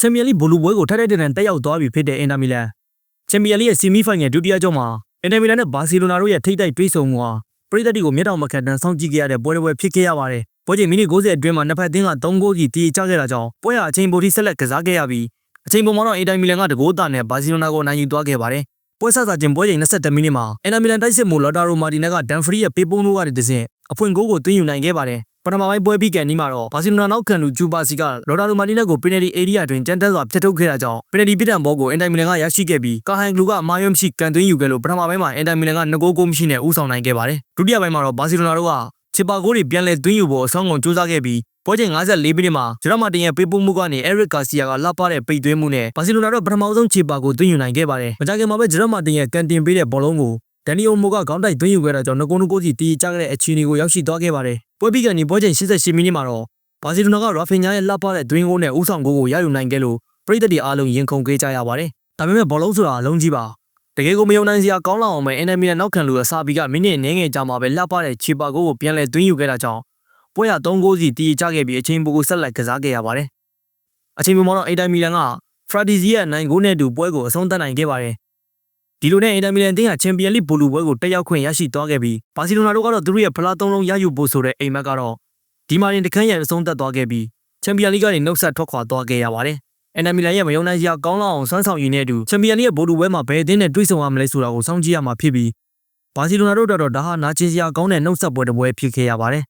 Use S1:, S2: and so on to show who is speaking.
S1: ချန်ပီယံလိဘိုလူပွဲကိုထိုက်ထိုက်တန်တန်တက်ရောက်သွားပြီဖြစ်တဲ့အင်တာမီလန်ချန်ပီယံလိရဲ့ဆီမီဖိုင်နယ်ဒုတိယကြောမှာအင်တာမီလန်နဲ့ဘာစီလိုနာတို့ရဲ့ထိပ်တိုက်တွေ့ဆုံမှုဟာပရိသတ်တွေကိုမျက်တောင်မခတ်တန်းစောင့်ကြည့်ခဲ့ရတဲ့ပွဲတစ်ပွဲဖြစ်ခဲ့ရပါတယ်ပွဲချိန်မိနစ်90အတွင်းမှာနှစ်ဖက်အသင်းက3ဂိုးစီတီးချခဲ့တာကြောင့်ပွဲဟာအချိန်ပိုထိဆက်လက်ကစားခဲ့ရပြီးအချိန်ပုံမှာတော့အင်တာမီလန်ကတကိုးတာနဲ့ဘာစီလိုနာကိုနိုင်ယူသွားခဲ့ပါတယ်ပွဲဆက်စာချင်းပွဲချိန်22မိနစ်မှာအင်တာမီလန်တိုက်စစ်မှုလော်တာရိုမာတီနက်ကဒန်ဖရီရဲ့ပေးပုံးလို့ကနေတစဉ်အဖွင့်ဂိုးကိုသွင်းယူနိုင်ခဲ့ပါတယ် ပထမပိုင်းပွဲပြီးကန်ဒီမှာတော့ဘာစီလိုနာနောက်ခံလူဂျူပါစီကလော်တာရိုမာတီနက်ကိုပင်နယ်တီအေရီးယားတွင်ကြမ်းတက်စွာဖျက်ထုတ်ခဲ့တာကြောင့်ပင်နယ်တီပစ်တံဘောကိုအင်တာမီလန်ကရရှိခဲ့ပြီးကာဟန်ဂလူကအမာယွမ်ရှိကန်သွင်းယူခဲ့လို့ပထမပိုင်းမှာအင်တာမီလန်က2ဂိုးကိုမရှိနဲ့ဦးဆောင်နိုင်ခဲ့ပါတယ်ဒုတိယပိုင်းမှာတော့ဘာစီလိုနာတို့ကချစ်ပါဂိုးတွေပြန်လည်သွင်းယူဖို့အဆောင်ကုန်စူးစမ်းခဲ့ပြီးပွဲချိန်54မိနစ်မှာဂျရမာတင်ရဲ့ပေးပို့မှုကနေအဲရစ်ဂါစီယာကလှပတဲ့ပိတ်သွင်းမှုနဲ့ဘာစီလိုနာတို့ပထမဆုံးချီပါကိုသွင်းယူနိုင်ခဲ့ပါတယ်။မကြခင်မှာပဲဂျရမာတင်ရဲ့ကန်တင်ပေးတဲ့ဘောလုံးကို ဒန်နီယိုမိုကခေါင်းတိုက်သွင်းယူခဲ့တာကြောင့်ငကုန်းကိုစီတီးချခဲ့တဲ့အခြေအနေကိုရောက်ရှိသွားခဲ့ပါတယ်။ပွဲပြီးကနေပွဲချိန်88မိနစ်မှာတော့ဘာစီလိုနာကရာဖင်ညာရဲ့လှပတဲ့သွင်းဂိုးနဲ့ဦးဆောင်ဂိုးကိုရယူနိုင်ခဲ့လို့ပရိသတ်တွေအားလုံးရင်ခုန်ခဲ့ကြရပါတယ်။ဒါပေမဲ့ဘောလုံးဆိုတာအလုံးကြီးပါ။တကယ်ကိုမယုံနိုင်စရာကောင်းလောက်အောင်ပဲအင်တာမီလန်နောက်ခံလူအစာပီကမိနစ်နည်းငယ်ကြာမှာပဲလှပတဲ့ချီပါဂိုးကိုပြန်လည်သွင်းယူခဲ့တာကြောင့်ပွဲရ3ဂိုးစီတီးချခဲ့ပြီးအချိန်ပိုကိုဆက်လက်ကစားခဲ့ရပါတယ်။အချိန်ပိုမှာတော့အင်တာမီလန်ကဖရာဒီဇီရဲ့နိုင်ဂိုးနဲ့တူပွဲကိုအဆုံးသတ်နိုင်ခဲ့ပါတယ်။ ဒီလိုနဲ့အင်တာမီလန်တင်းကချန်ပီယံလိဘူလူပွဲကိုတက်ရောက်ခွင့်ရရှိသွားခဲ့ပြီးဘာစီလိုနာတို့ကတော့သူတို့ရဲ့ဖလားသုံးလုံးရယူဖို့ဆိုတဲ့အိမ်မက်ကတော့ဒီမာရင်တခန်းရန်အဆုံးသတ်သွားခဲ့ပြီးချန်ပီယံလိကနေနှုတ်ဆက်ထွက်ခွာသွားခဲ့ရပါတယ်။အင်တာမီလန်ရဲ့မယုံနိုင်စရာကောင်းလောက်အောင်ဆွမ်းဆောင်ရည်နဲ့အတူချန်ပီယံလိရဲ့ဘူလူပွဲမှာဘယ်အသင်းနဲ့တွေ့ဆုံရမလဲဆိုတာကိုစောင့်ကြည့်ရမှာဖြစ်ပြီးဘာစီလိုနာတို့တော့ဒါဟာနာကျင်စရာကောင်းတဲ့နှုတ်ဆက်ပွဲတစ်ပွဲဖြစ်ခဲ့ရပါတယ်